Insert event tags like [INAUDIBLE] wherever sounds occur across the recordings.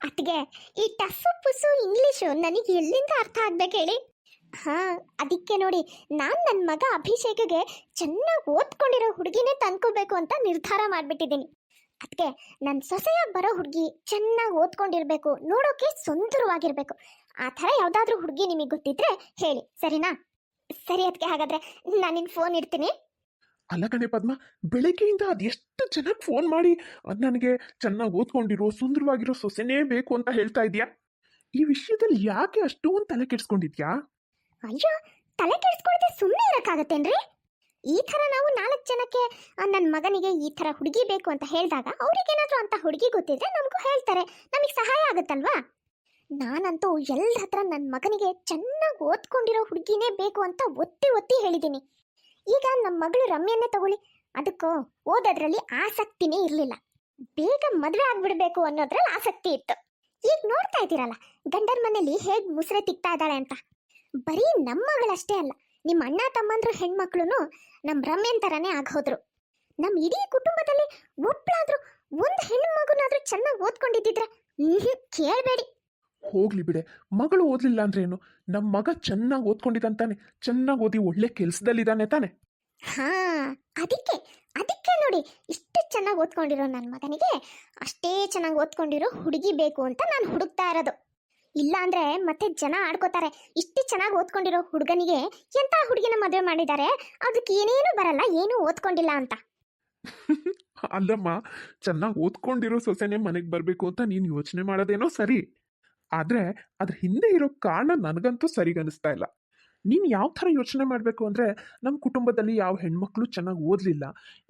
ಅತ್ಗೆ ಈ tough ಪುಸು English ನನಗೆ ಎಲ್ಲಿಂದ ಅರ್ಥ ಆಗ್ಬೇಕು ಹೇಳಿ? ಹಾ, ಅದಕ್ಕೆ ನೋಡಿ, ನಾನು ನನ್ನ ಮಗ ಅಭಿಷೇಕ್ಗೆ ಚೆನ್ನಾಗಿ ಓದ್ಕೊಂಡಿರೋ ಹುಡುಗಿನೇ ತಂದ್ಕೋಬೇಕು ಅಂತ ನಿರ್ಧಾರ ಮಾಡಿಬಿಟ್ಟಿದ್ದೀನಿ. ಅದಕ್ಕೆ ನನ್ನ ಸೊಸೆಯಾಗಿ ಬರೋ ಹುಡುಗಿ ಚೆನ್ನಾಗಿ ಓದ್ಕೊಂಡಿರ್ಬೇಕು, ನೋಡೋಕೆ ಸುಂದರವಾಗಿರ್ಬೇಕು. ಆ ಥರ ಯಾವುದಾದ್ರೂ ಹುಡುಗಿ ನಿಮಗೆ ಗೊತ್ತಿದ್ರೆ ಹೇಳಿ, ಸರಿನಾ? ಸರಿ ಅದಕ್ಕೆ ಹಾಗಾದ್ರೆ ನಾನು ನಿನ್ನ ಫೋನ್ ಇಡ್ತೀನಿ. ಅಲ್ಲ ಕಣೆ ಪದ್ಮ, ಬೆಳಗ್ಗೆಯಿಂದ ಅದೆಷ್ಟು ಚೆನ್ನಾಗಿ ಫೋನ್ ಮಾಡಿ ಅದು ನನಗೆ ಚೆನ್ನಾಗಿ ಓದ್ಕೊಂಡಿರೋ, ಸುಂದರವಾಗಿರೋ ಸೊಸೆನೇ ಬೇಕು ಅಂತ ಹೇಳ್ತಾ ಇದೆಯಾ? ಈ ವಿಷಯದಲ್ಲಿ ಯಾಕೆ ಅಷ್ಟೊಂದು ತಲೆ ಕೆಡಿಸ್ಕೊಂಡಿದ್ಯಾ? ಅಯ್ಯೋ, ತಲೆ ಕೆಡಿಸ್ಕೊಳ್ದೆ ಸುಮ್ಮನೆ ಇರೋಕ್ಕಾಗತ್ತೇನ್ರಿ? ಈ ಥರ ನಾವು ನಾಲ್ಕು ಜನಕ್ಕೆ ನನ್ನ ಮಗನಿಗೆ ಈ ಥರ ಹುಡುಗಿ ಬೇಕು ಅಂತ ಹೇಳಿದಾಗ ಅವ್ರಿಗೇನಾದರೂ ಅಂತ ಹುಡುಗಿ ಗೊತ್ತಿದ್ರೆ ನಮಗೂ ಹೇಳ್ತಾರೆ, ನಮಗೆ ಸಹಾಯ ಆಗುತ್ತಲ್ವಾ? ನಾನಂತೂ ಎಲ್ಲರ ಹತ್ರ ನನ್ನ ಮಗನಿಗೆ ಚೆನ್ನಾಗಿ ಓದ್ಕೊಂಡಿರೋ ಹುಡುಗಿನೇ ಬೇಕು ಅಂತ ಒತ್ತಿ ಒತ್ತಿ ಹೇಳಿದ್ದೀನಿ ಈಗ ನಮ್ಮ ಮಗಳು ರಮ್ಯನ್ನೇ ತಗೊಳ್ಳಿ. ಅದಕ್ಕೂ ಓದೋದ್ರಲ್ಲಿ ಆಸಕ್ತಿನೇ ಇರಲಿಲ್ಲ. ಬೇಗ ಮದುವೆ ಆಗ್ಬಿಡ್ಬೇಕು ಅನ್ನೋದ್ರಲ್ಲಿ ಆಸಕ್ತಿ ಇತ್ತು. ಈಗ ನೋಡ್ತಾ ಇದ್ದೀರಲ್ಲ, ಗಂಡನ ಮನೇಲಿ ಹೇಗ್ ಮುಸ್ರೆ ತಿಕ್ತಾ ಇದ್ದಾಳೆ ಅಂತ. ಬರೀ ನಮ್ಮ ಮಗಳಷ್ಟೇ ಅಲ್ಲ ನಿಮ್ಮ ಅಣ್ಣ ತಮ್ಮಂದ್ರು ಹೆಣ್ಮಕ್ಳು ನಮ್ಮ ರಮ್ಯನ್ ಥರನೇ ಆಗೋದ್ರು ನಮ್ಮ ಇಡೀ ಕುಟುಂಬದಲ್ಲಿ ಒಬ್ಳಾದ್ರೂ, ಒಂದು ಹೆಣ್ಣು ಮಗುನಾದ್ರೂ ಚೆನ್ನಾಗಿ ಓದ್ಕೊಂಡಿದ್ದಿದ್ರೆ ಕೇಳಬೇಡಿ. ಹೋಗ್ಲಿ ಬಿಡೆ. ಮಗಳು ಓದ್ಲಿಲ್ಲ ಅಂದ್ರೆ ಏನು? ನಮ್ಮ ಮಗ ಚೆನ್ನಾಗಿ ಓದ್ಕೊಂಡಿದ್ದಾನೆ ಚೆನ್ನಾಗಿ ಓದಿ ಒಳ್ಳೆ ಕೆಲ್ಸದಲ್ಲಿದ್ದಾನೆ ತಾನೆ. ಹಾ ಅದಕ್ಕೆ ಅದಕ್ಕೆ ನೋಡಿ ಇಷ್ಟು ಚೆನ್ನಾಗಿ ಓದ್ಕೊಂಡಿರೋ ನನ್ನ ಮಗನಿಗೆ ಅಷ್ಟೇ ಚೆನ್ನಾಗಿ ಓದ್ಕೊಂಡಿರೋ ಹುಡುಗಿ ಬೇಕು ಅಂತ ನಾನು ಹುಡುಕ್ತಾ ಇರೋದು. ಇಲ್ಲ ಅಂದ್ರೆ ಮತ್ತೆ ಜನ ಆಡ್ಕೋತಾರೆ. ಇಷ್ಟು ಚೆನ್ನಾಗಿ ಓದ್ಕೊಂಡಿರೋ ಹುಡುಗನಿಗೆ ಎಂತ ಹುಡುಗಿನ ಮದುವೆ ಮಾಡಿದ್ದಾರೆ? ಅದಕ್ಕೆ ಏನೇನು ಬರಲ್ಲ ಏನು ಓದ್ಕೊಂಡಿಲ್ಲ ಅಂತ. [LAUGHS] ಅಲ್ಲಮ್ಮ ಚೆನ್ನಾಗಿ ಓದ್ಕೊಂಡಿರೋ ಸೊಸೆನೆ ಮನೆಗೆ ಬರಬೇಕು ಅಂತ ನೀನು ಯೋಚನೆ ಮಾಡೋದೇನೋ ಸರಿ. ಆದ್ರೆ ಅದ್ರ ಹಿಂದೆ ಇರೋ ಕಾರಣ ನನಗಂತೂ ಸರಿಗನಿಸ್ತಾ ಇಲ್ಲ. ನೀನು ಯಾವ ಥರ ಯೋಚನೆ ಮಾಡಬೇಕು ಅಂದರೆ ನಮ್ಮ ಕುಟುಂಬದಲ್ಲಿ ಯಾವ ಹೆಣ್ಮಕ್ಳು ಚೆನ್ನಾಗಿ ಓದಲಿಲ್ಲ,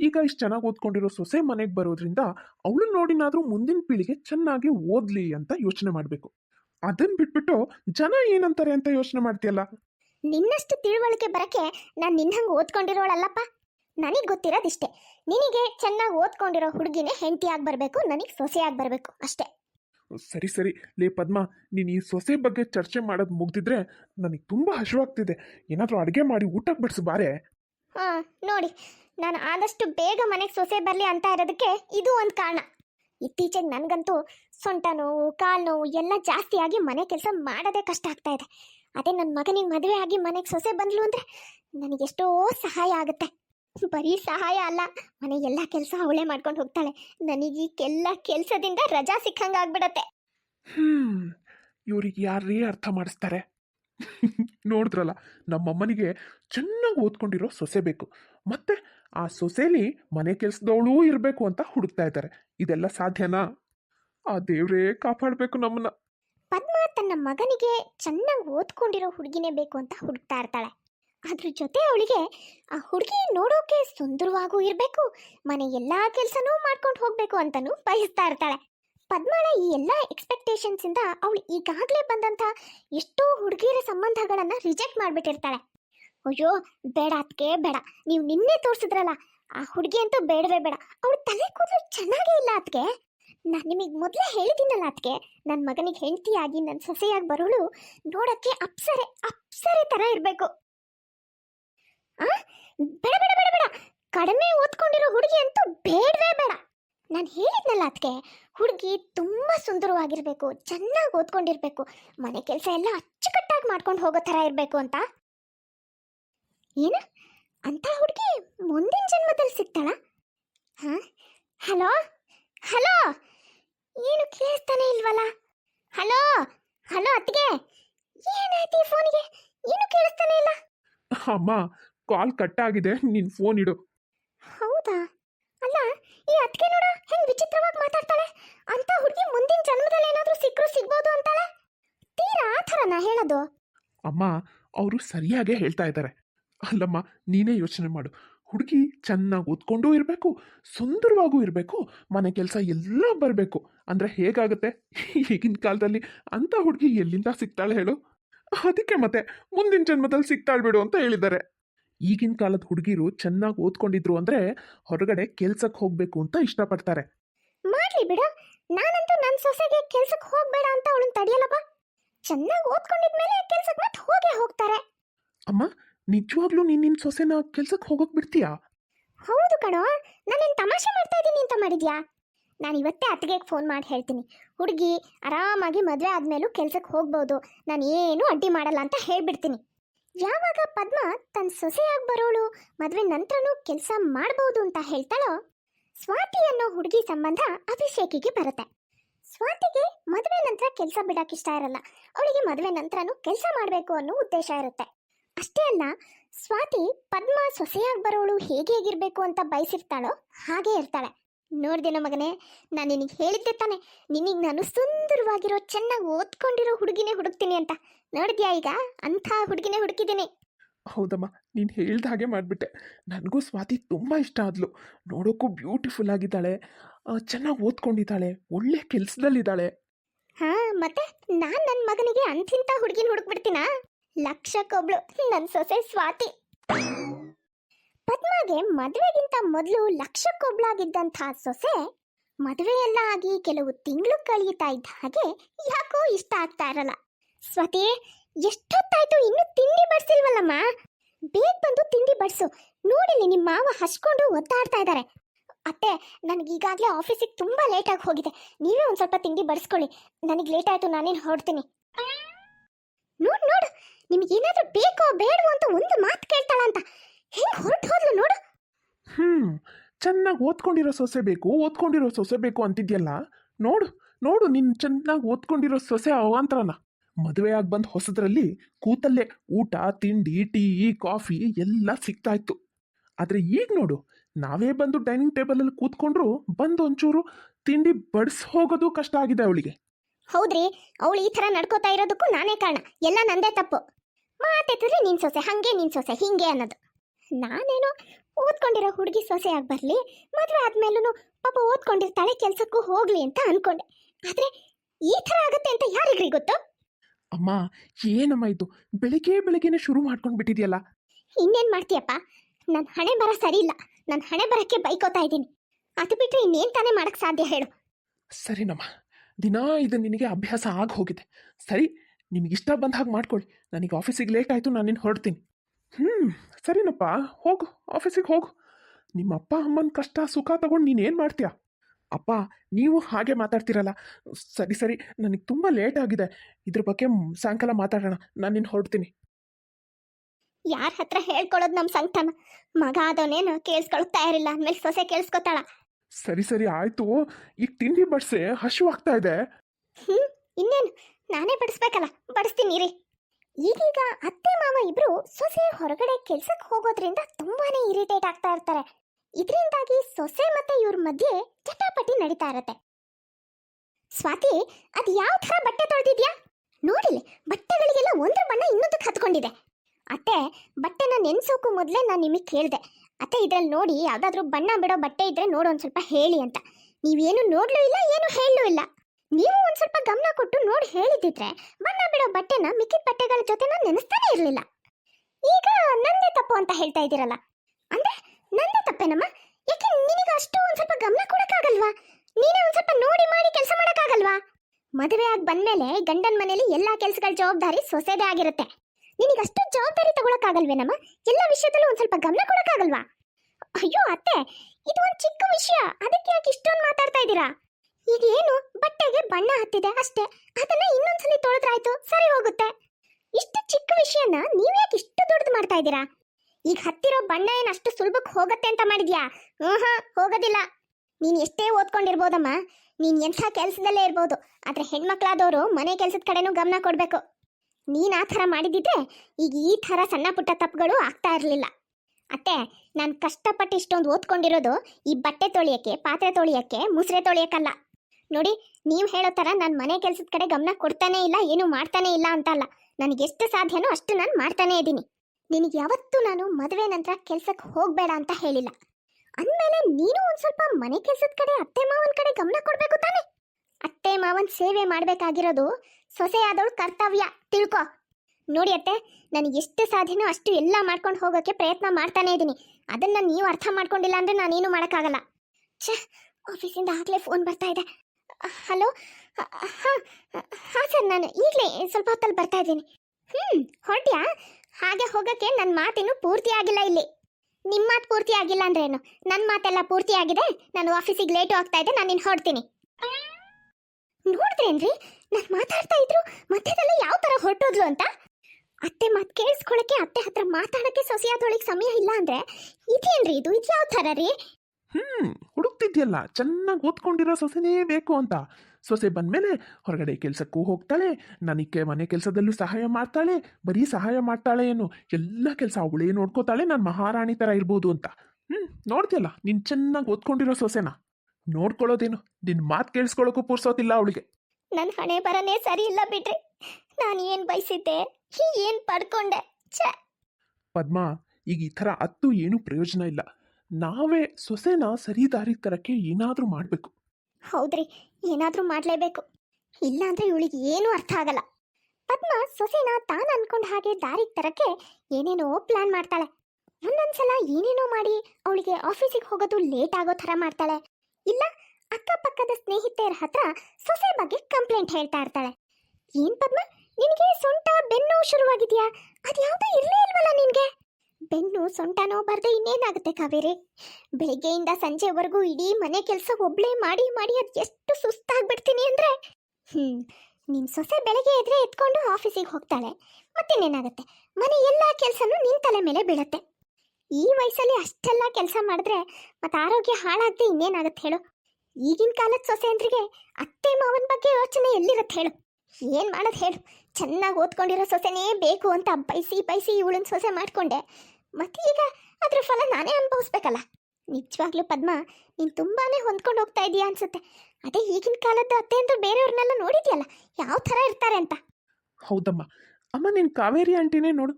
ಈಗ ಇಷ್ಟು ಚೆನ್ನಾಗಿ ಓದ್ಕೊಂಡಿರೋ ಸೊಸೆ ಮನೆಗೆ ಬರೋದ್ರಿಂದ ಅವಳು ನೋಡಿನಾದರೂ ಮುಂದಿನ ಪೀಳಿಗೆ ಚೆನ್ನಾಗಿ ಓದಲಿ ಅಂತ ಯೋಚನೆ ಮಾಡಬೇಕು. ಅದನ್ನ ಬಿಟ್ಬಿಟ್ಟು ಜನ ಏನಂತಾರೆ ಅಂತ ಯೋಚನೆ ಮಾಡ್ತೀಯಲ್ಲ? ನಿನ್ನಷ್ಟು ತಿಳುವಳಿಕೆ ಬರಕ್ಕೆ ನಾನು ನಿನ್ನ ಹಂಗೆ ಓದ್ಕೊಂಡಿರೋಳಲ್ಲಪ್ಪ? ನನಗೆ ಗೊತ್ತಿರೋದಿಷ್ಟೇ. ನಿನಗೆ ಚೆನ್ನಾಗಿ ಓದ್ಕೊಂಡಿರೋ ಹುಡುಗಿನೇ ಹೆಂಡತಿಯಾಗಿ ಬರಬೇಕು ನನಗೆ ಸೊಸೆಯಾಗಿ ಬರಬೇಕು ಅಷ್ಟೇ. ಸರಿ ಸರಿ. ಲೇ, ಪದ್ಮ, ನೀನು ಈ ಸೊಸೆ ಬಗ್ಗೆ ಚರ್ಚೆ ಮಾಡೋದು ಮುಗ್ದಿದ್ರೆ ನನಗೆ ತುಂಬ ಹಸಿವಾಗ್ತಿದೆ ಏನಾದರೂ ಅಡುಗೆ ಮಾಡಿ ಊಟಕ್ಕೆ ಬಡಿಸು ಬಾರೆ. ಹಾಂ, ನೋಡಿ. ನಾನು ಆದಷ್ಟು ಬೇಗ ಮನೆಗೆ ಸೊಸೆ ಬರಲಿ ಅಂತ ಇರೋದಕ್ಕೆ ಇದು ಒಂದು ಕಾರಣ. ಇತ್ತೀಚೆಗೆ ನನಗಂತೂ ಸೊಂಟ ನೋವು, ಕಾಲು ನೋವು ಎಲ್ಲ ಜಾಸ್ತಿಯಾಗಿ ಮನೆ ಕೆಲಸ ಮಾಡೋದೇ ಕಷ್ಟ ಆಗ್ತಾ ಇದೆ. ಅದೇ ನನ್ನ ಮಗನಿಗೆ ಮದುವೆ ಆಗಿ ಮನೆಗೆ ಸೊಸೆ ಬಂದ್ಲು ಅಂದರೆ ನನಗೆಷ್ಟೋ ಸಹಾಯ ಆಗುತ್ತೆ. ಬರೀ ಸಹಾಯ ಅಲ್ಲ ಮನೆ ಎಲ್ಲ ಕೆಲಸ ಅವಳೇ ಮಾಡ್ಕೊಂಡು ಹೋಗ್ತಾಳೆ. ನನಗೆ ಎಲ್ಲ ಕೆಲಸದಿಂದ ರಜಾ ಸಿಕ್ಕಂಗೆ ಆಗ್ಬಿಡತ್ತೆ. ಹ್ಮ್ ಇವ್ರಿಗೆ ಯಾರೇ ಅರ್ಥ ಮಾಡಿಸ್ತಾರೆ? [LAUGHS] ನೋಡಿದ್ರಲ್ಲ ನಮ್ಮಮ್ಮನಿಗೆ ಚೆನ್ನಾಗಿ ಓದ್ಕೊಂಡಿರೋ ಸೊಸೆ ಬೇಕು. ಮತ್ತೆ ಆ ಸೊಸೆಲಿ ಮನೆ ಕೆಲಸದವಳೂ ಇರಬೇಕು ಅಂತ ಹುಡುಕ್ತಾ ಇದ್ದಾರೆ ಇದೆಲ್ಲ ಸಾಧ್ಯನಾ? ಆ ದೇವ್ರೇ ಕಾಪಾಡಬೇಕು ನಮ್ಮನ್ನ. ಪದ್ಮ ತನ್ನ ಮಗನಿಗೆ ಚೆನ್ನಾಗಿ ಓದ್ಕೊಂಡಿರೋ ಹುಡುಗಿನೇ ಬೇಕು ಅಂತ ಹುಡುಕ್ತಾ ಇರ್ತಾಳೆ. ಅದ್ರ ಜೊತೆ ಅವಳಿಗೆ ಆ ಹುಡುಗಿ ನೋಡೋಕೆ ಸುಂದರವಾಗೂ ಇರಬೇಕು, ಮನೆ ಎಲ್ಲ ಕೆಲಸನೂ ಮಾಡ್ಕೊಂಡು ಹೋಗ್ಬೇಕು ಅಂತಲೂ ಬಯಸ್ತಾ ಇರ್ತಾಳೆ. ಪದ್ಮಳ ಈ ಎಲ್ಲ ಎಕ್ಸ್ಪೆಕ್ಟೇಷನ್ಸ್ ಇಂದ ಅವಳು ಈಗಾಗಲೇ ಬಂದಂತ ಎಷ್ಟೋ ಹುಡುಗಿಯರ ಸಂಬಂಧಗಳನ್ನ ರಿಜೆಕ್ಟ್ ಮಾಡ್ಬಿಟ್ಟಿರ್ತಾಳೆ. ಅಯ್ಯೋ, ಬೇಡ ಅದಕ್ಕೆ ಬೇಡ. ನೀವು ನಿನ್ನೆ ತೋರಿಸಿದ್ರಲ್ಲ, ಆ ಹುಡುಗಿ ಅಂತೂ ಬೇಡವೇ ಬೇಡ. ಅವಳು ತಲೆ ಕೂದಲು ಚೆನ್ನಾಗೇ ಇಲ್ಲ ಅದಕ್ಕೆ ನಾನು ನಿಮಗೆ ಮೊದಲೇ ಹೇಳಿದ್ದೀನಲ್ಲ ಅದಕ್ಕೆ ನನ್ನ ಮಗನಿಗೆ ಹೆಂಡತಿಯಾಗಿ ನನ್ನ ಸೊಸೆಯಾಗಿ ಬರೋಳು ನೋಡೋಕ್ಕೆ ಅಪ್ಸರೆ ಅಪ್ಸರೆ ಥರ ಇರಬೇಕು. ಬೇಡ ಬೇಡ ಬೇಡ ಬೇಡ. ಕಡಿಮೆ ಓದ್ಕೊಂಡಿರೋ ಹುಡುಗಿ ಅಂತೂ ಬೇಡವೇ ಬೇಡ. ನಾನು ಹೇಳಿದ್ನಲ್ಲ ಅದಕ್ಕೆ ಹುಡುಗಿ ತುಂಬ ಸುಂದರವಾಗಿರಬೇಕು, ಚೆನ್ನಾಗಿ ಓದ್ಕೊಂಡಿರಬೇಕು, ಮನೆ ಕೆಲಸ ಎಲ್ಲ ಅಚ್ಚುಕಟ್ಟಾಗಿ ಮಾಡ್ಕೊಂಡು ಹೋಗೋ ಥರ ಇರಬೇಕು ಅಂತ. ಏನು? ಅಂತ ಹುಡುಗಿ ಮುಂದಿನ ಜನ್ಮದಲ್ಲಿ ಸಿಗ್ತಾಳ? ಹಾಂ? ಹಲೋ? ಹಲೋ? ಏನು ಕೇಳಿಸ್ತಾನೆ ಇಲ್ವಲ್ಲ? ಹಲೋ? ಹಲೋ ಅತ್ತಿಗೆ? ಏನಾಯ್ತು ಈ ಫೋನಿಗೆ? ಏನು ಕೇಳಿಸ್ತಾನೆ ಇಲ್ಲ? ಅಮ್ಮ ಕಾಲ್ ಕಟ್ ಆಗಿದೆ ನಿನ್ ಫೋನ್ ಇಡು. ಹೌದಾ? ಅಲ್ಲ ಈ ಅತ್ತಿಗೆ ನೋಡ ಹೆಂಗ್ ವಿಚಿತ್ರವಾಗಿ ಮಾತಾಡ್ತಾಳೆ. ಅಂತ ಹುಡುಗಿ ಮುಂದಿನ ಜನ್ಮದಲ್ಲಿ ಏನಾದ್ರೂ ಸಿಕ್ಕರು ಸಿಗ್ಬೋದು ಅಂತಾಳೆ. ತೀರಾ ಆ ಥರನಾ ಹೇಳೋದು? ಅಮ್ಮ ಅವರು ಸರಿಯಾಗೇ ಹೇಳ್ತಾ ಇದ್ದಾರೆ ಅಲ್ಲಮ್ಮ ನೀನೇ ಯೋಚನೆ ಮಾಡು. ಹುಡುಗಿ ಚೆನ್ನಾಗಿ ಓದ್ಕೊಂಡೂ ಇರಬೇಕು ಸುಂದರವಾಗೂ ಇರಬೇಕು ಮನೆ ಕೆಲಸ ಎಲ್ಲ ಬರಬೇಕು. ಅಂದರೆ ಹೇಗಾಗುತ್ತೆ? ಈಗಿನ ಕಾಲದಲ್ಲಿ ಅಂಥ ಹುಡುಗಿ ಎಲ್ಲಿಂದ ಸಿಗ್ತಾಳೆ ಹೇಳು? ಅದಕ್ಕೆ ಮತ್ತೆ ಮುಂದಿನ ಜನ್ಮದಲ್ಲಿ ಸಿಗ್ತಾಳೆ ಬಿಡು ಅಂತ ಹೇಳಿದ್ದಾರೆ. ಈಗಿನ ಕಾಲದ ಹುಡುಗಿರು ಚೆನ್ನಾಗಿ ಓದ್ಕೊಂಡಿದ್ರು ಅಂದ್ರೆ ಹೊರಗಡೆ ಕೆಲ್ಸಕ್ಕೆ ಹೋಗಬೇಕು ಅಂತ ಇಷ್ಟಪಡ್ತಾರೆ. ಮಾಡ್ಲಿ ಬಿಡು. ನಾನಂತೂ ನನ್ನ ಸೊಸೆಗೆ ಕೆಲ್ಸಕ್ಕೆ ಹೋಗ್ಬೇಡ ಅಂತ ಅವಳನ್ನ ತಡೆಯಲ್ಲಪ್ಪ. ಚೆನ್ನಾಗಿ ಓದ್ಕೊಂಡಿದ್ಮೇಲೆ ಕೆಲ್ಸಕ್ಕೆ ಮತ್ತೆ ಹೋಗೇ ಹೋಗ್ತಾರೆ. ಅಮ್ಮ ನಿಜವಾಗ್ಲೂ ನೀನು ನಿನ್ನ ಸೊಸೆನ ಕೆಲ್ಸಕ್ಕೆ ಹೋಗೋಕೆ ಬಿಡ್ತೀಯಾ? ಹೌದು ಕಣೋ. ನಾನೇನ್ ತಮಾಷೆ ಮಾಡ್ತಾ ಇದ್ದೀನಿ ಅಂತ ಮಾಡಿದ್ಯಾ? ನಾನು ಇವತ್ತೇ ಅತ್ತಿಗೆ ಫೋನ್ ಮಾಡಿ ಹೇಳ್ತೀನಿ. ಹುಡುಗಿ ಆರಾಮಾಗಿ ಮದುವೆ ಆದಮೇಲೂ ಕೆಲ್ಸಕ್ಕೆ ಹೋಗ್ಬೋದು. ನಾನು ಏನು ಅಡ್ಡಿ ಮಾಡಲ್ಲ ಅಂತ ಹೇಳ್ಬಿಡ್ತೀನಿ. ಯಾವಾಗ ಪದ್ಮ ತನ್ನ ಸೊಸೆಯಾಗಿ ಬರೋಳು ಮದುವೆ ನಂತರನೂ ಕೆಲಸ ಮಾಡಬಹುದು ಅಂತ ಹೇಳ್ತಾಳೋ? ಸ್ವಾತಿ ಅನ್ನೋ ಹುಡುಗಿ ಸಂಬಂಧ ಅಭಿಷೇಕಿಗೆ ಬರುತ್ತೆ. ಸ್ವಾತಿಗೆ ಮದುವೆ ನಂತರ ಕೆಲಸ ಬಿಡಕ್ಕೆ ಇಷ್ಟ ಇರಲ್ಲ. ಅವಳಿಗೆ ಮದುವೆ ನಂತರನೂ ಕೆಲಸ ಮಾಡಬೇಕು ಅನ್ನೋ ಉದ್ದೇಶ ಇರುತ್ತೆ. ಅಷ್ಟೇ ಅಲ್ಲ, ಸ್ವಾತಿ ಪದ್ಮ ಸೊಸೆಯಾಗಿ ಬರೋಳು ಹೇಗೆ ಹೇಗಿರ್ಬೇಕು ಅಂತ ಬಯಸಿರ್ತಾಳೋ ಹಾಗೆ ಇರ್ತಾಳೆ. ನೋಡ್ದೇನ ಮಗನೇ ನಾನು ನಿನಗೆ ಹೇಳಿದ್ದೆ ತಾನೆ. ನಿನಗೆ ನಾನು ಸುಂದರವಾಗಿರೋ ಚೆನ್ನಾಗಿ ಓದ್ಕೊಂಡಿರೋ ಹುಡುಗಿನೇ ಹುಡುಕ್ತೀನಿ ಅಂತ. ನೋಡಿದ್ಯಾ ಈಗ? ಅಂಥ ಹುಡುಗಿನೇ ಹುಡುಕಿದ್ದೀನಿ. ಹೌದಮ್ಮ ನೀನು ಹೇಳ್ದ ಹಾಗೆ ಮಾಡಿಬಿಟ್ಟೆ. ನನಗೂ ಸ್ವಾತಿ ತುಂಬ ಇಷ್ಟ ಆದ್ಲು. ನೋಡೋಕ್ಕೂ ಬ್ಯೂಟಿಫುಲ್ ಆಗಿದ್ದಾಳೆ. ಚೆನ್ನಾಗಿ ಓದ್ಕೊಂಡಿದ್ದಾಳೆ. ಒಳ್ಳೆ ಕೆಲಸದಲ್ಲಿದ್ದಾಳೆ. ಹಾ ಮತ್ತೆ ನಾನು ನನ್ನ ಮಗನಿಗೆ ಅಂತಿಂತ ಹುಡುಗಿನ ಹುಡುಕ್ಬಿಡ್ತೀನ? ಲಕ್ಷಕ್ಕೊಬ್ಳು ನನ್ನ ಸೊಸೆ ಸ್ವಾತಿ. ಪದ್ಮಗೆ ಮದುವೆಗಿಂತ ಮೊದಲು ಲಕ್ಷಕ್ಕೊಬ್ಳಾಗಿದ್ದಂಥ ಸೊಸೆ ಮದುವೆಯೆಲ್ಲ ಆಗಿ ಕೆಲವು ತಿಂಗಳು ಕಳೆಯುತ್ತಾ ಇದ್ದ ಹಾಗೆ ಯಾಕೋ ಇಷ್ಟ ಆಗ್ತಾ ಇರಲ್ಲ. ಸ್ವಾತಿ, ಎಷ್ಟೊತ್ತಾಯ್ತು ಇನ್ನೂ ತಿಂಡಿ ಬಡಿಸಿಲ್ವಲ್ಲಮ್ಮ ಬೇಗ ಬಂದು ತಿಂಡಿ ಬಡಿಸು ನೋಡಿಲಿ ನಿಮ್ಮ ಮಾವ ಹಚ್ಕೊಂಡು ಒತ್ತಾಡ್ತಾ ಇದ್ದಾರೆ ಅತ್ತೆ, ನನಗೆ ಈಗಾಗಲೇ ಆಫೀಸಿಗೆ ತುಂಬಾ ಲೇಟಾಗಿ ಹೋಗಿದೆ. ನೀವೇ ಒಂದು ಸ್ವಲ್ಪ ತಿಂಡಿ ಬಡಿಸ್ಕೊಳ್ಳಿ ನನಗೆ ಲೇಟ್ ಆಯ್ತು, ನಾನೇನು ಹೊರಡ್ತೀನಿ. ನೋಡು ನೋಡು, ನಿಮ್ಗೆ ಏನಾದ್ರೂ ಬೇಕೋ ಬೇಡವೋ ಅಂತ ಒಂದು ಮಾತು ಕೇಳ್ತಾಳ ಅಂತ ಹೆಂಗ್ ಹೊರಟು ಹೋದ್ಲು ನೋಡು. ಹ್ಮ್ ಚೆನ್ನಾಗಿ ಓದ್ಕೊಂಡಿರೋ ಸೊಸೆ ಬೇಕು ಓದ್ಕೊಂಡಿರೋ ಸೊಸೆ ಬೇಕು ಅಂತಿದ್ಯಲ್ಲ? ನೋಡು ನೋಡು ನೀನು ಚೆನ್ನಾಗಿ ಓದ್ಕೊಂಡಿರೋ ಸೊಸೆ ಅವಾಂತರನ. ಮದುವೆ ಆಗಿ ಬಂದು ಹೊಸದ್ರಲ್ಲಿ ಕೂತಲ್ಲೇ ಊಟ ತಿಂಡಿ ಟೀ ಕಾಫಿ ಎಲ್ಲ ಸಿಗ್ತಾ ಇತ್ತು. ಆದರೆ ಈಗ ನೋಡು ನಾವೇ ಬಂದು ಡೈನಿಂಗ್ ಟೇಬಲಲ್ಲಿ ಕೂತ್ಕೊಂಡ್ರು ಬಂದು ಒಂಚೂರು ತಿಂಡಿ ಬಡಿಸ್ ಹೋಗೋದು ಕಷ್ಟ ಆಗಿದೆ ಅವಳಿಗೆ. ಹೌದ್ರಿ ಅವಳು ಈ ತರ ನಡ್ಕೋತಾ ಇರೋದಕ್ಕೂ ನಾನೇ ಕಾರಣ. ಎಲ್ಲ ನಂದೇ ತಪ್ಪು. ಮಾತೆತ್ತಿದ್ರೆ ನಿನ್ ಸೊಸೆ ಹಂಗೆ ನಿನ್ ಸೊಸೆ ಹಿಂಗೆ ಅನ್ನೋದು. ನಾನೇನೋ ಓದ್ಕೊಂಡಿರೋ ಹುಡುಗಿ ಸೊಸೆ ಆಗಿ ಬರಲಿ ಮದುವೆ ಆದ್ಮೇಲೂ ಪಾಪ ಓದ್ಕೊಂಡಿರ್ತಾಳೆ ಕೆಲಸಕ್ಕೂ ಹೋಗ್ಲಿ ಅಂತ ಅನ್ಕೊಂಡೆ. ಆದ್ರೆ ಈ ಥರ ಆಗತ್ತೆ ಅಂತ ಯಾರಿಗ್ರಿ ಗೊತ್ತು? ಅಮ್ಮ ಏನಮ್ಮ ಇದು? ಬೆಳಿಗ್ಗೆ ಬೆಳಿಗ್ಗೆನೆ ಶುರು ಮಾಡ್ಕೊಂಡು ಬಿಟ್ಟಿದ್ಯಲ್ಲ? ಇನ್ನೇನ್ ಮಾಡ್ತೀಯಪ್ಪ? ನನ್ನ ಹಣೆ ಬರ ಸರಿ ಇಲ್ಲ. ನನ್ನ ಹಣೆ ಬರಕ್ಕೆ ಬೈಕೋತಾ ಇದ್ದೀನಿ. ಅದು ಬಿಟ್ಟರೆ ಇನ್ನೇನ್ ತಾನೇ ಮಾಡಕ್ ಸಾಧ್ಯ ಹೇಳು? ಸರಿನಮ್ಮ. ದಿನ ಇದು ನಿನಗೆ ಅಭ್ಯಾಸ ಆಗಿ ಹೋಗಿದೆ. ಸರಿ ನಿಮಗೆ ಇಷ್ಟ ಬಂದ ಹಾಗೆ ಮಾಡ್ಕೊಳ್ಳಿ. ನನಗೆ ಆಫೀಸಿಗೆ ಲೇಟ್ ಆಯಿತು ನಾನು ನಿನ್ನ ಹೊರಡ್ತೀನಿ. ಹ್ಞೂ ಸರಿನಪ್ಪ. ಹೋಗು ಆಫೀಸಿಗೆ ಹೋಗು. ನಿಮ್ಮ ಅಪ್ಪ ಅಮ್ಮನ ಕಷ್ಟ ಸುಖ ತಗೊಂಡು ನೀನು ಏನು ಮಾಡ್ತೀಯ? ಅಪ್ಪ ನೀವು ಹಾಗೆ ಮಾತಾಡ್ತೀರಲ್ಲ. ಸರಿ ಸರಿ ನನಗೆ ತುಂಬ ಲೇಟ್ ಆಗಿದೆ. ಇದ್ರ ಬಗ್ಗೆ ಸಾಯಂಕಾಲ ಮಾತಾಡೋಣ. ನಾನು ನಿನ್ನ ಹೊರಡ್ತೀನಿ. ಯಾರ ಹತ್ರ ಹೇಳ್ಕೊಳ್ಳೋದು ನಮ್ಮ ಸಂತಾನ ಮಗ ಆದವನೇನು ಕೇಳಿಸ್ಕೊಳಕ್ ತಯಾರಿಲ್ಲ. ಅಂದ್ಮೇಲೆ ಸೊಸೆ ಕೇಳಿಸ್ಕೊತಾಳ. ಸರಿ ಸರಿ ಆಯಿತು. ಈಗ ತಿಂಡಿ ಬಡಿಸಿ ಹಸಿವಾಗ್ತಾ ಇದೆ. ಹ್ಮ್ ಇನ್ನೇನು? ನಾನೇ ಬಡಿಸ್ಬೇಕಲ್ಲ. ಬಡಿಸ್ತೀನಿ ರೀ ಈಗೀಗ ಅತ್ತೆ ಮಾವ ಇಬ್ರು ಸೊಸೆ ಹೊರಗಡೆ ಕೆಲ್ಸಕ್ಕೆ ಹೋಗೋದ್ರಿಂದ ತುಂಬಾನೇ ಇರಿಟೇಟ್ ಆಗ್ತಾ ಇರ್ತಾರೆ. ಇದರಿಂದಾಗಿ ಸೊಸೆ ಮತ್ತೆ ಇವ್ರ ಮಧ್ಯೆ ಚಟಾಪಟಿ ನಡೀತಾ ಇರತ್ತೆ. ಸ್ವಾತಿ, ಅದ್ ಯಾವ ಥರ ಬಟ್ಟೆ ತೊಳೆದಿದ್ಯಾ? ನೋಡಿಲಿ ಬಟ್ಟೆಗಳಿಗೆಲ್ಲ ಒಂದ್ರ ಬಣ್ಣ ಇನ್ನೊಂದಕ್ಕೆ ಹತ್ಕೊಂಡಿದೆ. ಅತ್ತೆ, ಬಟ್ಟೆನ ನೆನ್ಸೋಕು ಮೊದಲೇ ನಾನು ನಿಮಗೆ ಕೇಳಿದೆ. ಅತ್ತೆ ಇದ್ರಲ್ಲಿ ನೋಡಿ ಯಾವ್ದಾದ್ರು ಬಣ್ಣ ಬಿಡೋ ಬಟ್ಟೆ ಇದ್ರೆ ನೋಡು ಒಂದ್ ಸ್ವಲ್ಪ ಹೇಳಿ ಅಂತ. ನೀವೇನು ನೋಡ್ಲೂ ಇಲ್ಲ, ಏನು ಹೇಳಲೂ ಇಲ್ಲ. ನೀವು ಒಂದ್ ಸ್ವಲ್ಪ ಗಮನ ಕೊಟ್ಟು ನೋಡಿ ಹೇಳಿದಿದ್ರೆ ಬಣ್ಣ ಬಿಡೋ ಬಟ್ಟೆನ ಮಿಕ್ಕಿ ಬಟ್ಟೆಗಳ ಜೊತೆ ನಾನು ನೆನೆಸ್ತಾನೆ ಇರಲಿಲ್ಲ. ಈಗ ನಂದೇ ತಪ್ಪು ಅಂತ ಹೇಳ್ತಾ ಇದ್ದೀರಲ್ಲ. ಅಂದ್ರೆ ನಂದೇ ತಪ್ಪೇನಮ್ಮ? ಯಾಕೆ ನಿನಗೆ ಅಷ್ಟು ಒಂದ್ ಸ್ವಲ್ಪ ಗಮನ ಕೊಡಕ್ಕಾಗಲ್ವಾ? ನೀನೇ ಒಂದ್ ಸ್ವಲ್ಪ ನೋಡಿ ಮಾಡಿ ಕೆಲಸ ಮಾಡಕ್ಕಾಗಲ್ವಾ? ಮದುವೆ ಆಗಿ ಬಂದ್ಮೇಲೆ ಗಂಡನ ಮನೇಲಿ ಎಲ್ಲಾ ಕೆಲಸಗಳ ಜವಾಬ್ದಾರಿ ಸೊಸೆದೇ ಆಗಿರುತ್ತೆ. ನಿನಗೆ ಅಷ್ಟು ಜವಾಬ್ದಾರಿ ತಗೊಳಕ್ಕಾಗಲ್ವೇನಮ್ಮ? ಎಲ್ಲ ವಿಷಯದಲ್ಲೂ ಒಂದ್ ಸ್ವಲ್ಪ ಗಮನ ಕೊಡಕ್ಕಾಗಲ್ವಾ? ಅಯ್ಯೋ ಅತ್ತೆ, ಇದು ಒಂದ್ ಚಿಕ್ಕ ವಿಷಯ. ಅದಕ್ಕೆ ಯಾಕೆ ಇಷ್ಟೊಂದು ಮಾತಾಡ್ತಾ ಇದ್ದೀರಾ? ಈಗ ಏನು ಬಟ್ಟೆಗೆ ಬಣ್ಣ ಹತ್ತಿದೆ ಅಷ್ಟೇ. ಅದನ್ನ ಇನ್ನೊಂದ್ಸಲಿ ತೊಳೆದ್ರಾಯ್ತು, ಸರಿ ಹೋಗುತ್ತೆ. ಇಷ್ಟು ಚಿಕ್ಕ ವಿಷಯನ ನೀವ್ಯಾಕೆ ಇಷ್ಟು ದೊಡ್ಡದು ಮಾಡ್ತಾ ಇದ್ದೀರಾ? ಈಗ ಹತ್ತಿರೋ ಬಣ್ಣ ಏನ್ ಅಷ್ಟು ಸುಲಭಕ್ಕೆ ಹೋಗತ್ತೆ ಅಂತ ಮಾಡಿದ್ಯಾ? ಹ್ಮ್ ಹೋಗೋದಿಲ್ಲ. ನೀನ್ ಎಷ್ಟೇ ಓದ್ಕೊಂಡಿರ್ಬೋದಮ್ಮ. ನೀನ್ ಎಂಥ ಕೆಲ್ಸದಲ್ಲೇ ಇರ್ಬೋದು. ಆದ್ರೆ ಹೆಣ್ಮಕ್ಳಾದವರು ಮನೆ ಕೆಲ್ಸದ ಕಡೆನೂ ಗಮನ ಕೊಡ್ಬೇಕು. ನೀನ್ ಆ ಥರ ಮಾಡಿದ್ದಿದ್ರೆ ಈಗ ಈ ಥರ ಸಣ್ಣ ಪುಟ್ಟ ತಪ್ಪುಗಳು ಆಗ್ತಾ ಇರಲಿಲ್ಲ. ಅತ್ತೆ, ನಾನು ಕಷ್ಟಪಟ್ಟು ಇಷ್ಟೊಂದು ಓದ್ಕೊಂಡಿರೋದು ಈ ಬಟ್ಟೆ ತೊಳಿಯಕ್ಕೆ, ಪಾತ್ರೆ ತೊಳಿಯಕ್ಕೆ, ಮುಸ್ರೆ ತೊಳಿಯಕ್ಕಲ್ಲ. ನೋಡಿ, ನೀವು ಹೇಳೋ ಥರ ನಾನು ಮನೆ ಕೆಲಸದ ಕಡೆ ಗಮನ ಕೊಡ್ತಾನೆ ಇಲ್ಲ, ಏನು ಮಾಡ್ತಾನೆ ಇಲ್ಲ ಅಂತ ಅಲ್ಲ. ನನಗೆ ಎಷ್ಟು ಸಾಧ್ಯನೋ ಅಷ್ಟು ನಾನು ಮಾಡ್ತಾನೆ ಇದ್ದೀನಿ. ನಿನಗೆ ಯಾವತ್ತೂ ನಾನು ಮದುವೆ ನಂತರ ಕೆಲಸಕ್ಕೆ ಹೋಗಬೇಡ ಅಂತ ಹೇಳಿಲ್ಲ. ಅಂದಮೇಲೆ ನೀನು ಒಂದು ಸ್ವಲ್ಪ ಮನೆ ಕೆಲಸದ ಕಡೆ, ಅತ್ತೆ ಮಾವನ ಕಡೆ ಗಮನ ಕೊಡಬೇಕು ತಾನೆ? ಅತ್ತೆ ಮಾವನ್ ಸೇವೆ ಮಾಡಬೇಕಾಗಿರೋದು ಸೊಸೆಯಾದವಳು ಕರ್ತವ್ಯ. ತಿಳ್ಕೊ. ನೋಡಿ ಅತ್ತೆ, ನನಗೆ ಎಷ್ಟು ಸಾಧ್ಯನೋ ಅಷ್ಟು ಎಲ್ಲ ಮಾಡ್ಕೊಂಡು ಹೋಗೋಕ್ಕೆ ಪ್ರಯತ್ನ ಮಾಡ್ತಾನೆ ಇದ್ದೀನಿ. ಅದನ್ನ ನೀವು ಅರ್ಥ ಮಾಡ್ಕೊಂಡಿಲ್ಲ ಅಂದ್ರೆ ನಾನೇನು ಮಾಡೋಕ್ಕಾಗಲ್ಲ. ಛೇ, ಆಫೀಸಿಂದ ಆಗಲೇ ಫೋನ್ ಬರ್ತಾ ಇದೆ. ಹಲೋ? ಹಾಂ ಸರ್, ನಾನು ಈಗಲೇ ಸ್ವಲ್ಪ ಹೊತ್ತಲ್ಲಿ ಬರ್ತಾ ಇದ್ದೀನಿ. ಹ್ಞೂ ಹೊರಟ್ಯಾ? ಹಾಗೆ ಹೋಗೋಕ್ಕೆ ನನ್ನ ಮಾತೇನು ಪೂರ್ತಿ ಆಗಿಲ್ಲ ಇಲ್ಲಿ. ನಿಮ್ಮ ಮಾತು ಪೂರ್ತಿ ಆಗಿಲ್ಲ ಅಂದ್ರೆ ಏನು ನನ್ನ ಮಾತೆಲ್ಲ ಪೂರ್ತಿ ಆಗಿದೆ? ನಾನು ಆಫೀಸಿಗೆ ಲೇಟು ಆಗ್ತಾ ಇದೆ, ನಾನು ಇನ್ನು ಹೊರಡ್ತೀನಿ. ನೋಡಿದ್ರೇನ್ರಿ? ನಾನು ಮಾತಾಡ್ತಾ ಇದ್ರು, ಮಧ್ಯದಲ್ಲಿ ಯಾವ ಥರ ಹೊರಟೋದ್ಲು ಅಂತ? ಅತ್ತೆ ಮಾತು ಕೇಳಿಸ್ಕೊಳಕ್ಕೆ ಅತ್ತೆ ಹತ್ರ ಮಾತಾಡೋಕ್ಕೆ ಸೊಸೆಯಾದೊಳಗೆ ಸಮಯ ಇಲ್ಲ ಅಂದರೆ, ಇದೇನ್ರಿ ಇದು? ಇದು ಯಾವ ಥರ ರೀ? ಹ್ಮ್ ಹುಡುಕ್ತಿದ್ಯಲ್ಲ ಚೆನ್ನಾಗಿ ಓದ್ಕೊಂಡಿರೋ ಸೊಸೆನೇ ಬೇಕು ಅಂತ. ಸೊಸೆ ಬಂದ್ಮೇಲೆ ಹೊರಗಡೆ ಕೆಲಸಕ್ಕೂ ಹೋಗ್ತಾಳೆ ನನಗೆ ಮನೆ ಕೆಲಸದಲ್ಲೂ ಸಹಾಯ ಮಾಡ್ತಾಳೆ ಬರೀ ಸಹಾಯ ಮಾಡ್ತಾಳೆ ಏನು? ಎಲ್ಲ ಕೆಲಸ ಅವಳೇ ನೋಡ್ಕೋತಾಳೆ ನಾನು ಮಹಾರಾಣಿ ಥರ ಇರ್ಬೋದು ಅಂತ. ಹ್ಮ್ ನೋಡ್ತಿಯಲ್ಲ ನೀನು ಚೆನ್ನಾಗಿ ಓದ್ಕೊಂಡಿರೋ ಸೊಸೆನ. ನೋಡ್ಕೊಳ್ಳೋದೇನು ನಿನ್ನ ಮಾತು ಕೇಳಿಸ್ಕೊಳ್ಳೋಕ್ಕೂ ಪೂರ್ಸೋದಿಲ್ಲ ಅವಳಿಗೆ. ನನ್ನ ಹಣೆ ಬರನೇ ಸರಿ ಇಲ್ಲ ಬಿಡ್ರಿ ನಾನು ಏನು ಬಯಸಿದ್ದೆ? ಏನು ಪಡ್ಕೊಂಡೆ? ಛೇ! ಪದ್ಮ ಈಗ ಈ ಥರ ಹತ್ತು ಏನೂ ಪ್ರಯೋಜನ ಇಲ್ಲ. ನಾವೇ ಸೊಸೆನ ಸರಿ ದಾರಿಗೆ ತರಕ್ಕೆ ಏನಾದರೂ ಮಾಡಬೇಕು. ಹೌದ್ರಿ, ಏನಾದರೂ ಮಾಡಲೇಬೇಕು. ಇಲ್ಲಾಂದ್ರೆ ಇವಳಿಗೆ ಏನೂ ಅರ್ಥ ಆಗಲ್ಲ. ಪದ್ಮ ಸೊಸೆನ ತಾನು ಅನ್ಕೊಂಡ ಹಾಗೆ ದಾರಿಗೆ ತರಕ್ಕೆ ಏನೇನೋ ಪ್ಲಾನ್ ಮಾಡ್ತಾಳೆ. ಒಂದೊಂದ್ಸಲ ಏನೇನೋ ಮಾಡಿ ಅವಳಿಗೆ ಆಫೀಸಿಗೆ ಹೋಗೋದು ಲೇಟ್ ಆಗೋ ಥರ ಮಾಡ್ತಾಳೆ. ಇಲ್ಲ, ಅಕ್ಕಪಕ್ಕದ ಸ್ನೇಹಿತೆಯರ ಹತ್ರ ಸೊಸೆ ಬಗ್ಗೆ ಕಂಪ್ಲೇಂಟ್ ಹೇಳ್ತಾ ಇರ್ತಾಳೆ. ಏನ್ ಪದ್ಮ, ನಿನಗೆ ಸೊಂಟ ಬೆನ್ನು ಶುರುವಾಗಿದ್ಯಾ? ಅದ್ಯಾವುದೂ ಇರ್ಲೇ ಇಲ್ವಲ್ಲ ನಿನ್ಗೆ? ಬೆನ್ನು ಸೊಂಟನೋ ಬರ್ದೆ ಇನ್ನೇನಾಗುತ್ತೆ ಕಾವೇರಿ? ಬೆಳಿಗ್ಗೆಯಿಂದ ಸಂಜೆವರೆಗೂ ಇಡೀ ಮನೆ ಕೆಲಸ ಒಬ್ಳೇ ಮಾಡಿ ಮಾಡಿ ಅದು ಎಷ್ಟು ಸುಸ್ತಾಗ್ಬಿಡ್ತೀನಿ ಅಂದ್ರೆ? ಹ್ಞೂ ನಿಮ್ಮ ಸೊಸೆ ಬೆಳಗ್ಗೆ ಎದ್ರೆ ಎತ್ಕೊಂಡು ಆಫೀಸಿಗೆ ಹೋಗ್ತಾಳೆ. ಮತ್ತಿನ್ನೇನಾಗುತ್ತೆ? ಮನೆ ಎಲ್ಲ ಕೆಲಸನೂ ನಿನ್ ತಲೆ ಮೇಲೆ ಬೀಳುತ್ತೆ. ಈ ವಯಸ್ಸಲ್ಲಿ ಅಷ್ಟೆಲ್ಲ ಕೆಲಸ ಮಾಡಿದ್ರೆ ಮತ್ತೆ ಆರೋಗ್ಯ ಹಾಳಾಗದೆ ಇನ್ನೇನಾಗುತ್ತೆ ಹೇಳು? ಈಗಿನ ಕಾಲದ ಸೊಸೆಯಂದ್ರಿಗೆ ಅತ್ತೆ ಮಾವನ ಬಗ್ಗೆ ಯೋಚನೆ ಎಲ್ಲಿರುತ್ತೆ ಹೇಳು? ಏನು ಮಾಡೋದು ಹೇಳು? ಚೆನ್ನಾಗಿ ಓದ್ಕೊಂಡಿರೋ ಸೊಸೆನೇ ಬೇಕು ಅಂತ ಬೈಸಿ ಬೈಸಿ ಇವಳನ್ನ ಸೊಸೆ ಮಾಡ್ಕೊಂಡೆ. ಮತ್ತೆ ಈಗ ಅದ್ರ ಫಲ ನಾನೇ ಅನುಭವಿಸ್ಬೇಕಲ್ಲ? ನಿಜವಾಗ್ಲೂ ಪದ್ಮ ನೀನು ತುಂಬಾನೇ ಹೊಂದ್ಕೊಂಡು ಹೋಗ್ತಾ ಇದೀಯ ಅನ್ಸುತ್ತೆ. ಅದೇ ಈಗಿನ ಕಾಲದ ಅತ್ತೆ ಅಂದ್ರೆ ಬೇರೆಯವ್ರನ್ನೆಲ್ಲ ನೋಡಿದ್ಯಲ್ಲ? ಯಾವ ಥರ ಇರ್ತಾರೆ ಅಂತ? ಹೌದಮ್ಮ. ಅಮ್ಮ ನೀನು ಕಾವೇರಿ ಆಂಟಿನೇ ನೋಡು.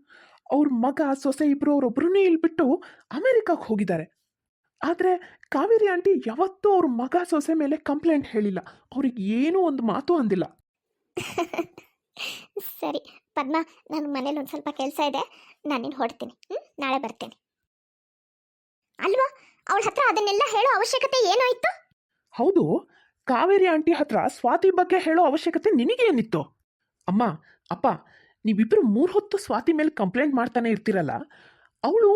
ಅವ್ರ ಮಗ ಸೊಸೆ ಇಬ್ಬರು ಇಲ್ಲಿ ಇಲ್ಬಿಟ್ಟು ಅಮೆರಿಕಕ್ಕೆ ಹೋಗಿದ್ದಾರೆ. ಆದ್ರೆ ಕಾವೇರಿ ಆಂಟಿ ಯಾವತ್ತೂ ಅವ್ರ ಮಗ ಸೊಸೆ ಮೇಲೆ ಕಂಪ್ಲೇಂಟ್ ಹೇಳಿಲ್ಲ. ಅವ್ರಿಗೆ ಏನೂ ಒಂದು ಮಾತು ಅಂದಿಲ್ಲ. [LAUGHS] ಸರಿ. ಪದ್ಮ ನನ್ನ ಮನೇಲಿ ಒಂದು ಸ್ವಲ್ಪ ಕೆಲಸ ಇದೆ. ನಾನು ನಿನ್ನ ಹೊಡ್ತೀನಿ ಹ್ಞೂ ನಾಳೆ ಬರ್ತೀನಿ. ಅಲ್ವಾ? ಅವಳ ಹತ್ರ ಅದನ್ನೆಲ್ಲ ಹೇಳೋ ಅವಶ್ಯಕತೆ ಏನೋ ಇತ್ತು? ಹೌದು. ಕಾವೇರಿ ಆಂಟಿ ಹತ್ರ ಸ್ವಾತಿ ಬಗ್ಗೆ ಹೇಳೋ ಅವಶ್ಯಕತೆ ನಿನಗೇನಿತ್ತು? ಅಮ್ಮ, ಅಪ್ಪ ನೀವಿಬ್ಬರು ಮೂರು ಹೊತ್ತು ಸ್ವಾತಿ ಮೇಲೆ ಕಂಪ್ಲೇಂಟ್ ಮಾಡ್ತಾನೆ ಇರ್ತೀರಲ್ಲ, ಅವಳು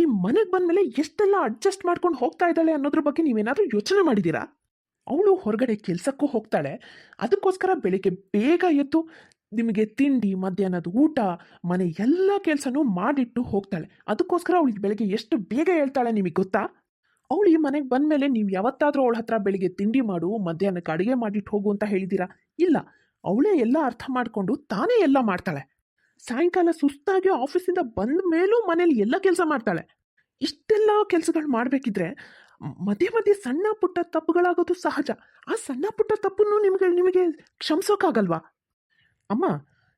ಈ ಮನೆಗೆ ಬಂದಮೇಲೆ ಎಷ್ಟೆಲ್ಲ ಅಡ್ಜಸ್ಟ್ ಮಾಡ್ಕೊಂಡು ಹೋಗ್ತಾ ಇದ್ದಾಳೆ ಅನ್ನೋದ್ರ ಬಗ್ಗೆ ನೀವೇನಾದರೂ ಯೋಚನೆ ಮಾಡಿದ್ದೀರಾ? ಅವಳು ಹೊರಗಡೆ ಕೆಲಸಕ್ಕೂ ಹೋಗ್ತಾಳೆ. ಅದಕ್ಕೋಸ್ಕರ ಬೆಳಿಗ್ಗೆ ಬೇಗ ಎದ್ದು ನಿಮಗೆ ತಿಂಡಿ, ಮಧ್ಯಾಹ್ನದ ಊಟ, ಮನೆ ಎಲ್ಲ ಕೆಲಸನೂ ಮಾಡಿಟ್ಟು ಹೋಗ್ತಾಳೆ. ಅದಕ್ಕೋಸ್ಕರ ಅವಳಿಗೆ ಬೆಳಗ್ಗೆ ಎಷ್ಟು ಬೇಗ ಹೇಳ್ತಾಳೆ ನಿಮಗೆ ಗೊತ್ತಾ? ಅವಳು ಈ ಮನೆಗೆ ಬಂದ ಮೇಲೆ ನೀವು ಯಾವತ್ತಾದರೂ ಅವಳ ಹತ್ರ ಬೆಳಿಗ್ಗೆ ತಿಂಡಿ ಮಾಡು, ಮಧ್ಯಾಹ್ನಕ್ಕೆ ಅಡುಗೆ ಮಾಡಿಟ್ಟು ಹೋಗು ಅಂತ ಹೇಳಿದ್ದೀರಾ ಇಲ್ಲ. ಅವಳೇ ಎಲ್ಲ ಅರ್ಥ ಮಾಡಿಕೊಂಡು ತಾನೇ ಎಲ್ಲ ಮಾಡ್ತಾಳೆ. ಸಾಯಂಕಾಲ ಸುಸ್ತಾಗಿ ಆಫೀಸಿಂದ ಬಂದ ಮೇಲೂ ಮನೇಲಿ ಎಲ್ಲ ಕೆಲಸ ಮಾಡ್ತಾಳೆ. ಇಷ್ಟೆಲ್ಲ ಕೆಲಸಗಳು ಮಾಡಬೇಕಿದ್ರೆ ಮಧ್ಯೆ ಮಧ್ಯೆ ಸಣ್ಣ ಪುಟ್ಟ ತಪ್ಪುಗಳಾಗೋದು ಸಹಜ. ಆ ಸಣ್ಣ ಪುಟ್ಟ ತಪ್ಪನ್ನು ನಿಮಗೆ ನಿಮಗೆ ಕ್ಷಮಿಸೋಕ್ಕಾಗಲ್ವಾ ಅಮ್ಮ,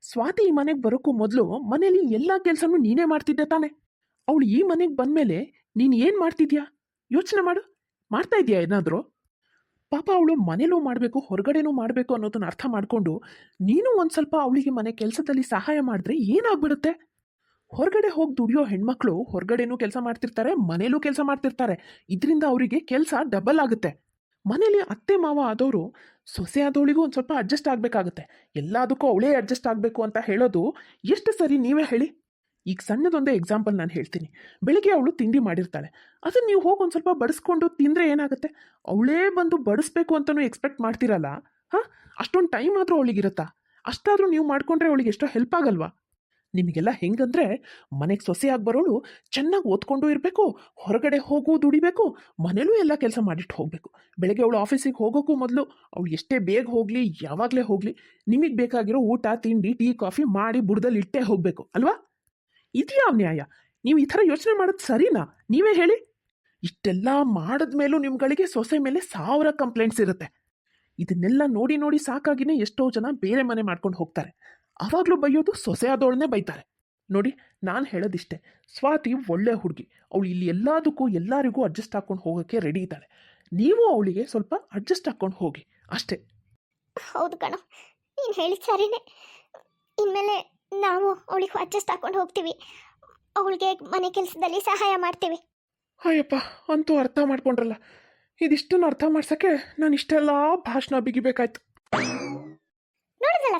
ಸ್ವಾತಿ ಈ ಮನೆಗೆ ಬರೋಕ್ಕೂ ಮೊದಲು ಮನೇಲಿ ಎಲ್ಲ ಕೆಲಸನೂ ನೀನೇ ಮಾಡ್ತಿದ್ದೆ ತಾನೆ. ಅವಳು ಈ ಮನೆಗೆ ಬಂದಮೇಲೆ ನೀನು ಏನು ಮಾಡ್ತಿದ್ಯಾ? ಯೋಚನೆ ಮಾಡು. ಮಾಡ್ತಾ ಇದೆಯಾ ಏನಾದರೂ? ಪಾಪ ಅವಳು ಮನೇಲೂ ಮಾಡಬೇಕು, ಹೊರಗಡೆನೂ ಮಾಡಬೇಕು ಅನ್ನೋದನ್ನ ಅರ್ಥ ಮಾಡಿಕೊಂಡು ನೀನು ಒಂದು ಸ್ವಲ್ಪ ಅವಳಿಗೆ ಮನೆ ಕೆಲಸದಲ್ಲಿ ಸಹಾಯ ಮಾಡಿದ್ರೆ ಏನಾಗ್ಬಿಡುತ್ತೆ? ಹೊರಗಡೆ ಹೋಗಿ ದುಡಿಯೋ ಹೆಣ್ಮಕ್ಳು ಹೊರಗಡೆನೂ ಕೆಲಸ ಮಾಡ್ತಿರ್ತಾರೆ, ಮನೇಲೂ ಕೆಲಸ ಮಾಡ್ತಿರ್ತಾರೆ. ಇದರಿಂದ ಅವರಿಗೆ ಕೆಲಸ ಡಬಲ್ ಆಗುತ್ತೆ. ಮನೇಲಿ ಅತ್ತೆ, ಮಾವ ಆದವರು ಸೊಸೆ ಆದವಳಿಗೂ ಒಂದು ಸ್ವಲ್ಪ ಅಡ್ಜಸ್ಟ್ ಆಗಬೇಕಾಗುತ್ತೆ. ಎಲ್ಲದಕ್ಕೂ ಅವಳೇ ಅಡ್ಜಸ್ಟ್ ಆಗಬೇಕು ಅಂತ ಹೇಳೋದು ಎಷ್ಟು ಸರಿ ನೀವೇ ಹೇಳಿ? ಈಗ ಸಣ್ಣದೊಂದೇ ಎಕ್ಸಾಂಪಲ್ ನಾನು ಹೇಳ್ತೀನಿ. ಬೆಳಿಗ್ಗೆ ಅವಳು ತಿಂಡಿ ಮಾಡಿರ್ತಾಳೆ. ಅದನ್ನು ನೀವು ಹೋಗಿ ಒಂದು ಸ್ವಲ್ಪ ಬಡಿಸ್ಕೊಂಡು ತಿಂದರೆ ಏನಾಗುತ್ತೆ? ಅವಳೇ ಬಂದು ಬಡಿಸ್ಬೇಕು ಅಂತಲೂ ಎಕ್ಸ್ಪೆಕ್ಟ್ ಮಾಡ್ತಿರಲ್ಲ? ಹಾಂ? ಅಷ್ಟೊಂದು ಟೈಮ್ ಆದರೂ ಅವಳಿಗಿರುತ್ತಾ? ಅಷ್ಟಾದರೂ ನೀವು ಮಾಡಿಕೊಂಡ್ರೆ ಅವಳಿಗೆ ಎಷ್ಟೋ ಹೆಲ್ಪ್ ಆಗಲ್ವಾ? ನಿಮಗೆಲ್ಲ ಹೆಂಗಂದ್ರೆ ಮನೆಗೆ ಸೊಸೆಯಾಗಿ ಬರೋಳು ಚೆನ್ನಾಗಿ ಓದ್ಕೊಂಡು ಇರಬೇಕು, ಹೊರಗಡೆ ಹೋಗು ದುಡಿಬೇಕು, ಮನೇಲೂ ಎಲ್ಲ ಕೆಲಸ ಮಾಡಿಟ್ಟು ಹೋಗಬೇಕು. ಬೆಳಗ್ಗೆ ಅವಳು ಆಫೀಸಿಗೆ ಹೋಗೋಕ್ಕೂ ಮೊದಲು ಅವಳು ಎಷ್ಟೇ ಬೇಗ ಹೋಗಲಿ, ಯಾವಾಗಲೇ ಹೋಗಲಿ, ನಿಮಗೆ ಬೇಕಾಗಿರೋ ಊಟ, ತಿಂಡಿ, ಟೀ, ಕಾಫಿ ಮಾಡಿ ಬುಡದಲ್ಲಿ ಇಟ್ಟೇ ಹೋಗಬೇಕು, ಅಲ್ವಾ? ಇದು ಯಾವ ನ್ಯಾಯ? ನೀವು ಈ ಥರ ಯೋಚನೆ ಮಾಡೋದು ಸರಿನಾ? ನೀವೇ ಹೇಳಿ. ಇಷ್ಟೆಲ್ಲ ಮಾಡಿದ್ಮೇಲೂ ನಿಮ್ಗಳಿಗೆ ಸೊಸೆ ಮೇಲೆ ಸಾವಿರ ಕಂಪ್ಲೇಂಟ್ಸ್ ಇರುತ್ತೆ. ಇದನ್ನೆಲ್ಲ ನೋಡಿ ನೋಡಿ ಸಾಕಾಗಿನೇ ಎಷ್ಟೋ ಜನ ಬೇರೆ ಮನೆ ಮಾಡ್ಕೊಂಡು ಹೋಗ್ತಾರೆ. ಆವಾಗಲೂ ಬೈಯೋದು ಸೊಸೆಯಾದವಳನ್ನೇ ಬೈತಾರೆ. ನೋಡಿ ನಾನು ಹೇಳೋದಿಷ್ಟೇ. ಸ್ವಾತಿ ಒಳ್ಳೆ ಹುಡುಗಿ. ಅವಳು ಇಲ್ಲಿ ಎಲ್ಲದಕ್ಕೂ ಎಲ್ಲರಿಗೂ ಅಡ್ಜಸ್ಟ್ ಹಾಕ್ಕೊಂಡು ಹೋಗೋಕ್ಕೆ ರೆಡಿ ಇದ್ದಾಳೆ. ನೀವು ಅವಳಿಗೆ ಸ್ವಲ್ಪ ಅಡ್ಜಸ್ಟ್ ಹಾಕ್ಕೊಂಡು ಹೋಗಿ. ಅಷ್ಟೇ. ಹೌದು ಕಣ. ನೀನು ಹೇಳಿದ ಸರಿನೇ. ಇನ್ಮೇಲೆ ನಾವು ಅವಳಿಗೆ ಅಡ್ಜಸ್ಟ್ ಹಾಕೊಂಡು ಹೋಗ್ತೀವಿ. ಅವಳಿಗೆ ಮನೆ ಕೆಲಸದಲ್ಲಿ ಸಹಾಯ ಮಾಡ್ತೀವಿ. ಅಯ್ಯಪ್ಪ ಅಂತೂ ಅರ್ಥ ಮಾಡ್ಕೊಂಡ್ರಲ್ಲ. ಇದಿಷ್ಟನ್ನು ಅರ್ಥ ಮಾಡ್ಸೋಕ್ಕೆ ನಾನು ಇಷ್ಟೆಲ್ಲ ಭಾಷಣ ಬಿಗಿಬೇಕಾಯ್ತು.